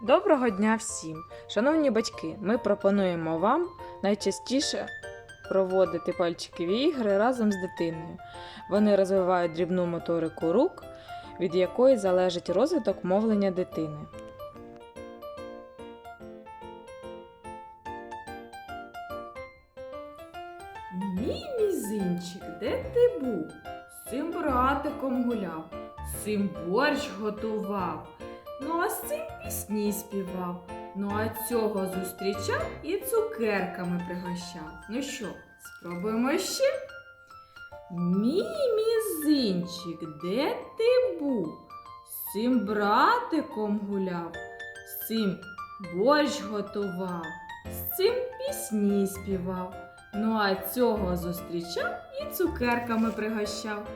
Доброго дня всім! Шановні батьки, ми пропонуємо вам найчастіше проводити пальчикові ігри разом з дитиною. Вони розвивають дрібну моторику рук, від якої залежить розвиток мовлення дитини. Мій мізинчик, де ти був? З цим братиком гуляв, з цим борщ готував, ну а з цим пісні співав. Ну а цього зустрічав і цукерками пригощав. Ну що, спробуємо ще? Мій мізинчик, де ти був? З цим братиком гуляв, з цим борщ готував, з цим пісні співав. Ну а цього зустрічав і цукерками пригощав.